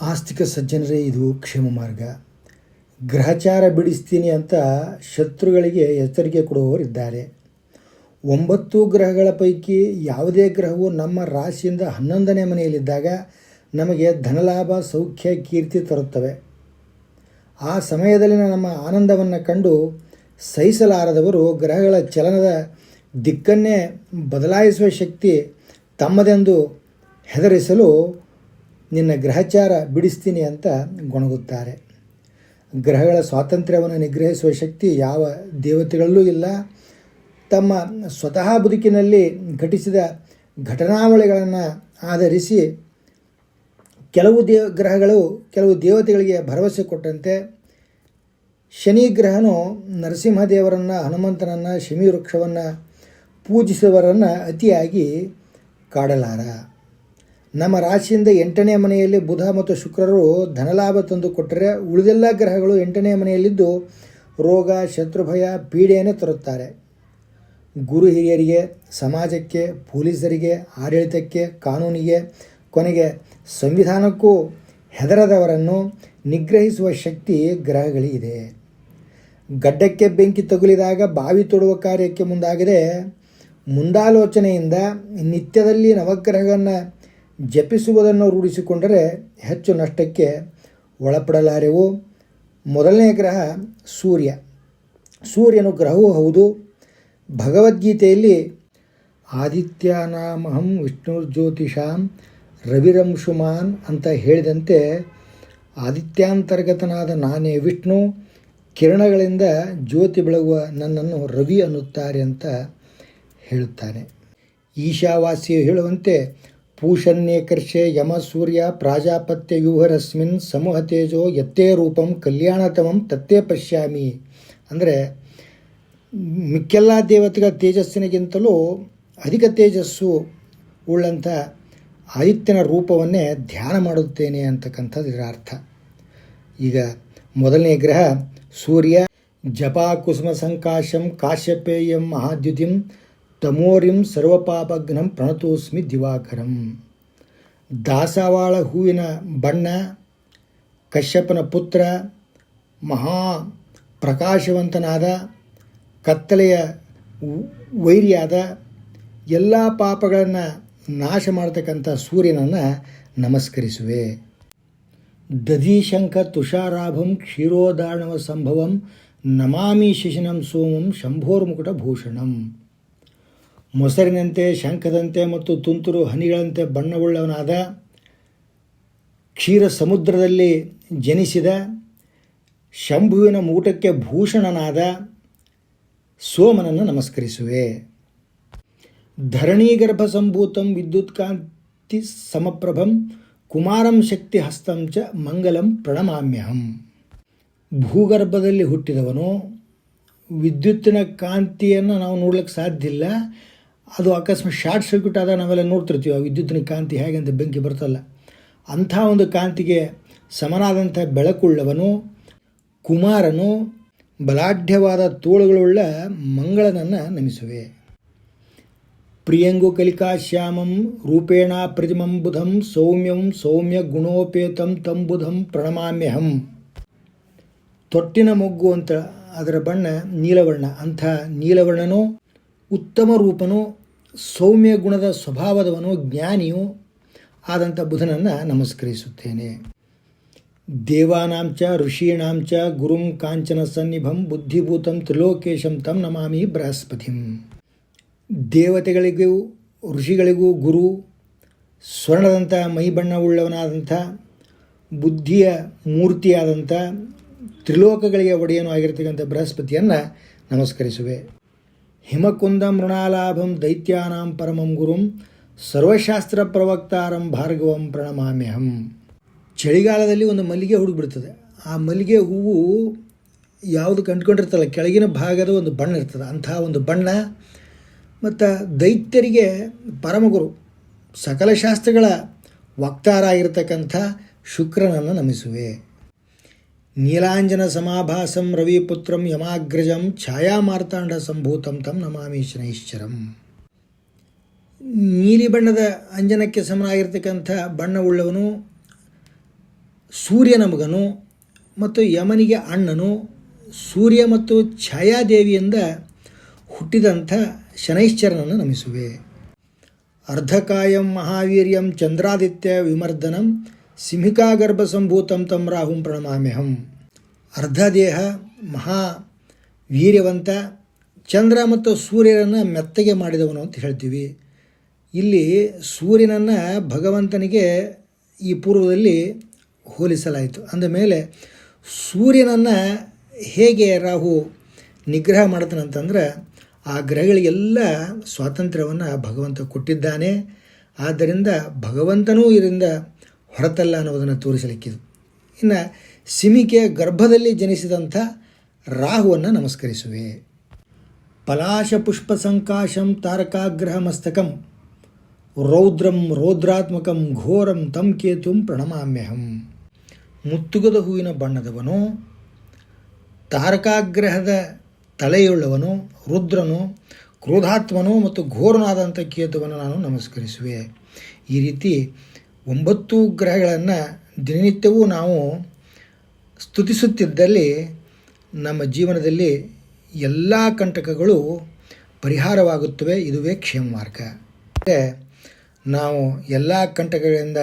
ಆಸ್ತಿಕ ಸಜ್ಜನರೇ, ಇದು ಕ್ಷೇಮ ಮಾರ್ಗ. ಗ್ರಹಚಾರ ಬಿಡಿಸ್ತೀನಿ ಅಂತ ಶತ್ರುಗಳಿಗೆ ಎಚ್ಚರಿಕೆ ಕೊಡುವವರಿದ್ದಾರೆ. ಒಂಬತ್ತು ಗ್ರಹಗಳ ಪೈಕಿ ಯಾವುದೇ ಗ್ರಹವು ನಮ್ಮ ರಾಶಿಯಿಂದ ಹನ್ನೊಂದನೇ ಮನೆಯಲ್ಲಿದ್ದಾಗ ನಮಗೆ ಧನಲಾಭ, ಸೌಖ್ಯ, ಕೀರ್ತಿ ತರುತ್ತವೆ. ಆ ಸಮಯದಲ್ಲಿನ ನಮ್ಮ ಆನಂದವನ್ನು ಕಂಡು ಸಹಿಸಲಾರದವರು ಗ್ರಹಗಳ ಚಲನದ ದಿಕ್ಕನ್ನೇ ಬದಲಾಯಿಸುವ ಶಕ್ತಿ ತಮ್ಮದೆಂದು ಹೆದರಿಸಲು ನಿನ್ನ ಗ್ರಹಚಾರ ಬಿಡಿಸ್ತೀನಿ ಅಂತ ಗೊಣಗುತ್ತಾರೆ. ಗ್ರಹಗಳ ಸ್ವಾತಂತ್ರ್ಯವನ್ನು ನಿಗ್ರಹಿಸುವ ಶಕ್ತಿ ಯಾವ ದೇವತೆಗಳಲ್ಲೂ ಇಲ್ಲ. ತಮ್ಮ ಸ್ವತಃ ಬದುಕಿನಲ್ಲಿ ಘಟಿಸಿದ ಘಟನಾವಳಿಗಳನ್ನು ಆಧರಿಸಿ ಕೆಲವು ದೇವ ಗ್ರಹಗಳು ಕೆಲವು ದೇವತೆಗಳಿಗೆ ಭರವಸೆ ಕೊಟ್ಟಂತೆ ಶನಿ ಗ್ರಹನು ನರಸಿಂಹದೇವರನ್ನು, ಹನುಮಂತನನ್ನು ಶಮಿ ವೃಕ್ಷವನ್ನು ಪೂಜಿಸುವವರನ್ನು ಅತಿಯಾಗಿ ಕಾಡಲಾರ. ನಮ್ಮ ರಾಶಿಯಿಂದ ಎಂಟನೇ ಮನೆಯಲ್ಲಿ ಬುಧ ಮತ್ತು ಶುಕ್ರರು ಧನಲಾಭ ತಂದು ಕೊಟ್ಟರೆ ಉಳಿದೆಲ್ಲ ಗ್ರಹಗಳು ಎಂಟನೇ ಮನೆಯಲ್ಲಿದ್ದು ರೋಗ, ಶತ್ರುಭಯ, ಪೀಡೆಯನ್ನು ತರುತ್ತಾರೆ. ಗುರು ಹಿರಿಯರಿಗೆ, ಸಮಾಜಕ್ಕೆ, ಪೊಲೀಸರಿಗೆ, ಆಡಳಿತಕ್ಕೆ, ಕಾನೂನಿಗೆ, ಕೊನೆಗೆ ಸಂವಿಧಾನಕ್ಕೂ ಹೆದರದವರನ್ನು ನಿಗ್ರಹಿಸುವ ಶಕ್ತಿ ಗ್ರಹಗಳಿಗಿದೆ. ಗಡ್ಡಕ್ಕೆ ಬೆಂಕಿ ತಗುಲಿದಾಗ ಬಾವಿ ತೊಡುವ ಕಾರ್ಯಕ್ಕೆ ಮುಂದಾಗದೆ. ಮುಂದಾಲೋಚನೆಯಿಂದ ನಿತ್ಯದಲ್ಲಿ ನವಗ್ರಹಗಳನ್ನು ಜಪಿಸುವುದನ್ನು ರೂಢಿಸಿಕೊಂಡರೆ ಹೆಚ್ಚು ನಷ್ಟಕ್ಕೆ ಒಳಪಡಲಾರೆವು. ಮೊದಲನೇ ಗ್ರಹ ಸೂರ್ಯ. ಸೂರ್ಯನು ಗ್ರಹವೂ ಹೌದು. ಭಗವದ್ಗೀತೆಯಲ್ಲಿ ಆದಿತ್ಯನಾಮಹಂ ವಿಷ್ಣುರ್ಜ್ಯೋತಿಷಾಂ ರವಿರಂಶುಮಾನ್ ಅಂತ ಹೇಳಿದಂತೆ ಆದಿತ್ಯಾಂತರ್ಗತನಾದ ನಾನೇ ವಿಷ್ಣು, ಕಿರಣಗಳಿಂದ ಜ್ಯೋತಿ ಬೆಳಗುವ ನನ್ನನ್ನು ರವಿ ಅನ್ನುತ್ತಾರೆ ಅಂತ ಹೇಳುತ್ತಾನೆ. ಈಶಾವಾಸಿಯು ಹೇಳುವಂತೆ ಪೂಷನ್ಯೇಕರ್ಷೆ ಯಮ ಸೂರ್ಯ ಪ್ರಾಜಾಪತ್ಯ ಯೂಹರಸ್ಮಿನ್ ಸಮೂಹ ತೇಜೋ ಯತ್ತೇ ರೂಪಂ ಕಲ್ಯಾಣತಮಂ ತತ್ತೇ ಪಶ್ಯಾಮಿ. ಅಂದರೆ ಮಿಕ್ಕೆಲ್ಲ ದೇವತೆಗಳ ತೇಜಸ್ಸಿನಗಿಂತಲೂ ಅಧಿಕ ತೇಜಸ್ಸು ಉಳ್ಳಂಥ ಆದಿತ್ಯನ ರೂಪವನ್ನೇ ಧ್ಯಾನ ಮಾಡುತ್ತೇನೆ ಅಂತಕ್ಕಂಥದ್ದು ಇದರ ಅರ್ಥ. ಈಗ ಮೊದಲನೇ ಗ್ರಹ ಸೂರ್ಯ ಜಪಾ ಕುಸುಮ ಸಂಕಾಶಂ ಕಾಶ್ಯಪೇಯಂ ಮಹಾದ್ಯುತಿಂ ತಮೋರಿಂ ಸರ್ವಪಾಪಗ್ನಂ ಪ್ರಣತೋಸ್ಮಿ ದಿವಾಕರಂ. ದಾಸವಾಳ ಹೂವಿನ ಬಣ್ಣ, ಕಶ್ಯಪನ ಪುತ್ರ, ಮಹಾ ಪ್ರಕಾಶವಂತನಾದ, ಕತ್ತಲೆಯ ವೈರಿಯಾದ, ಎಲ್ಲ ಪಾಪಗಳನ್ನು ನಾಶ ಮಾಡತಕ್ಕಂಥ ಸೂರ್ಯನನ್ನು ನಮಸ್ಕರಿಸುವೆ. ದಧಿಶಂಖ ತುಷಾರಾಭಂ ಕ್ಷೀರೋದಾಣವ ಸಂಭವಂ ನಮಾಮಿ ಶಿಶಿನಂ ಸೋಮಂ ಶಂಭೋರ್ಮುಕುಟ ಭೂಷಣಂ ಮೊಸರಿನಂತೆ, ಶಂಖದಂತೆ ಮತ್ತು ತುಂತುರು ಹನಿಗಳಂತೆ ಬಣ್ಣವುಳ್ಳವನಾದ ಕ್ಷೀರ ಸಮುದ್ರದಲ್ಲಿ ಜನಿಸಿದ ಶಂಭುವಿನ ಮೂಟಕ್ಕೆ ಭೂಷಣನಾದ ಸೋಮನನ್ನು ನಮಸ್ಕರಿಸುವೆ. ಧರಣೀಗರ್ಭ ಸಂಭೂತಂ ವಿದ್ಯುತ್ಕಾಂತಿ ಸಮಪ್ರಭಂ ಕುಮಾರಂ ಶಕ್ತಿ ಹಸ್ತಂ ಚ ಮಂಗಲಂ ಪ್ರಣಮಾಮ್ಯಹಂ. ಭೂಗರ್ಭದಲ್ಲಿ ಹುಟ್ಟಿದವನು. ವಿದ್ಯುತ್ತಿನ ಕಾಂತಿಯನ್ನು ನಾವು ನೋಡ್ಲಿಕ್ಕೆ ಸಾಧ್ಯ ಇಲ್ಲ. ಅದು ಅಕಸ್ಮಾತ್ ಶಾರ್ಟ್ ಸರ್ಕ್ಯೂಟ್ ಆದಾಗ ನಾವೆಲ್ಲ ನೋಡ್ತಿರ್ತೀವಿ ಆ ವಿದ್ಯುತ್ತಿನ ಕಾಂತಿ ಹೇಗೆ ಅಂತ ಬೆಂಕಿ ಬರ್ತಲ್ಲ. ಅಂಥ ಒಂದು ಕಾಂತಿಗೆ ಸಮನಾದಂಥ ಬೆಳಕುಳ್ಳವನು, ಕುಮಾರನು, ಬಲಾಢ್ಯವಾದ ತೋಳುಗಳುಳ್ಳ ಮಂಗಳನನ್ನು ನಮಿಸುವೆ. ಪ್ರಿಯಂಗು ಕಲಿಕಾ ಶ್ಯಾಮಂ, ರೂಪೇಣ ಪ್ರತಿಮಂ ಬುಧಂ, ಸೌಮ್ಯಂ ಸೌಮ್ಯ ಗುಣೋಪೇತಂ ತಂ ಬುಧಂ ಪ್ರಣಮಾಮ್ಯಹಂ. ತೊಟ್ಟಿನ ಮೊಗ್ಗು ಅಂತ ಅದರ ಬಣ್ಣ ನೀಲವರ್ಣ, ಅಂಥ ನೀಲವರ್ಣನು ಉತ್ತಮ ರೂಪನು, ಸೌಮ್ಯ ಗುಣದ ಸ್ವಭಾವದವನು, ಜ್ಞಾನಿಯು ಆದಂಥ ಬುಧನನ್ನು ನಮಸ್ಕರಿಸುತ್ತೇನೆ. ದೇವಾನಾಂಚ, ಋಷೀಣಾಂಚ, ಗುರುಂ ಕಾಂಚನ ಸನ್ನಿಭಂ, ಬುದ್ಧಿಭೂತಂ, ತ್ರಿಲೋಕೇಶಂ ತಂ ನಮಾಮಿ ಬೃಹಸ್ಪತಿಂ. ದೇವತೆಗಳಿಗೂ, ಋಷಿಗಳಿಗೂ ಗುರು ಸ್ವರ್ಣದಂಥ ಮೈಬಣ್ಣವುಳ್ಳವನಾದಂಥ, ಬುದ್ಧಿಯ ಮೂರ್ತಿಯಾದಂಥ, ತ್ರಿಲೋಕಗಳಿಗೆ ಒಡೆಯನು ಆಗಿರ್ತಕ್ಕಂಥ ಬೃಹಸ್ಪತಿಯನ್ನು ನಮಸ್ಕರಿಸುವೆ. ಹಿಮಕುಂದ ಮೃಣಾಲಾಭಂ ದೈತ್ಯಾನಾಂ ಪರಮಂ ಗುರುಂ ಸರ್ವಶಾಸ್ತ್ರ ಪ್ರವಕ್ತಾರಂ ಭಾರ್ಗವಂ ಪ್ರಣಮಾಮ್ಯಹಂ ಚಳಿಗಾಲದಲ್ಲಿ ಒಂದು ಮಲ್ಲಿಗೆ ಹುಡುಗಿಬಿಡ್ತದೆ. ಆ ಮಲ್ಲಿಗೆ ಹೂವು ಯಾವುದು ಕಂಡುಕೊಂಡಿರ್ತಲ್ಲ, ಕೆಳಗಿನ ಭಾಗದ ಒಂದು ಬಣ್ಣ ಇರ್ತದೆ. ಅಂತಹ ಒಂದು ಬಣ್ಣ. ಮತ್ತು ದೈತ್ಯರಿಗೆ ಪರಮಗುರು ಸಕಲ ಶಾಸ್ತ್ರಗಳ ವಕ್ತಾರ ಆಗಿರತಕ್ಕಂಥ ಶುಕ್ರನನ್ನು ನಮಿಸುವೆ. ನೀಲಾಂಜನ ಸಮಾಭಾಸಂ ರವಿಪುತ್ರಂ ಯಮಾಗ್ರಜಂ ಛಾಯಾಮಾರ್ತಾಂಡ ಸಂಭೂತಂ ತಂ ನಮಾಮಿ ಶನೈಶ್ಚರಂ. ನೀಲಿ ಬಣ್ಣದ ಅಂಜನಕ್ಕೆ ಸಮನಾಗಿರ್ತಕ್ಕಂಥ ಬಣ್ಣವುಳ್ಳವನು, ಸೂರ್ಯನ ಮಗನು ಮತ್ತು ಯಮನಿಗೆ ಅಣ್ಣನು, ಸೂರ್ಯ ಮತ್ತು ಛಾಯಾದೇವಿಯಿಂದ ಹುಟ್ಟಿದಂಥ ಶನೈಶ್ಚರನನ್ನು ನಮಿಸುವೆ. ಅರ್ಧಕಾಯಂ ಮಹಾವೀರ್ಯಂ ಚಂದ್ರಾದಿತ್ಯ ವಿಮರ್ದನಂ ಸಿಂಹಿಕಾಗರ್ಭ ಸಂಭೂತಂ ತಂ ರಾಹುಂ ಪ್ರಣಮಾಮ್ಯಹಂ. ಅರ್ಧ ದೇಹ ಮಹಾ ವೀರ್ಯವಂತ, ಚಂದ್ರ ಮತ್ತು ಸೂರ್ಯರನ್ನು ಮೆತ್ತಗೆ ಮಾಡಿದವನು ಅಂತ ಹೇಳ್ತೀವಿ. ಇಲ್ಲಿ ಸೂರ್ಯನನ್ನು ಭಗವಂತನಿಗೆ ಈ ಪೂರ್ವದಲ್ಲಿ ಹೋಲಿಸಲಾಯಿತು. ಅಂದಮೇಲೆ ಸೂರ್ಯನನ್ನು ಹೇಗೆ ರಾಹು ನಿಗ್ರಹ ಮಾಡ್ತಾನಂತಂದ್ರೆ ಆ ಗ್ರಹಗಳಿಗೆಲ್ಲ ಸ್ವಾತಂತ್ರ್ಯವನ್ನು ಭಗವಂತ ಕೊಟ್ಟಿದ್ದಾನೆ. ಆದ್ದರಿಂದ ಭಗವಂತನೂ ಇದರಿಂದ ಹೊರತಲ್ಲ ಅನ್ನೋದನ್ನು ತೋರಿಸಲಿಕ್ಕಿದು. ಇನ್ನು ಸಿಮಿಕೆಯ ಗರ್ಭದಲ್ಲಿ ಜನಿಸಿದಂಥ ರಾಹುವನ್ನು ನಮಸ್ಕರಿಸುವೆ. ಪಲಾಶ ಪುಷ್ಪ ಸಂಕಾಶಂ ತಾರಕಾಗ್ರಹ ಮಸ್ತಕಂ ರೌದ್ರಂ ರೌದ್ರಾತ್ಮಕಂ ಘೋರಂ ತಂ ಕೇತುಂ ಪ್ರಣಮಾಮ್ಯಹಂ. ಮುತ್ತುಗದ ಹೂವಿನ ಬಣ್ಣದವನು, ತಾರಕಾಗ್ರಹದ ತಲೆಯುಳ್ಳವನು, ರುದ್ರನು, ಕ್ರೋಧಾತ್ಮನು ಮತ್ತು ಘೋರನಾದಂಥ ಕೇತುವನ್ನು ನಾನು ನಮಸ್ಕರಿಸುವೆ. ಈ ರೀತಿ ಒಂಬತ್ತು ಗ್ರಹಗಳನ್ನು ದಿನನಿತ್ಯವೂ ನಾವು ಸ್ತುತಿಸುತ್ತಿದ್ದಲ್ಲಿ ನಮ್ಮ ಜೀವನದಲ್ಲಿ ಎಲ್ಲ ಕಂಟಕಗಳು ಪರಿಹಾರವಾಗುತ್ತವೆ. ಇದುವೇ ಕ್ಷೇಮ ಮಾರ್ಗ ನಾವು ಎಲ್ಲ ಕಂಟಕಗಳಿಂದ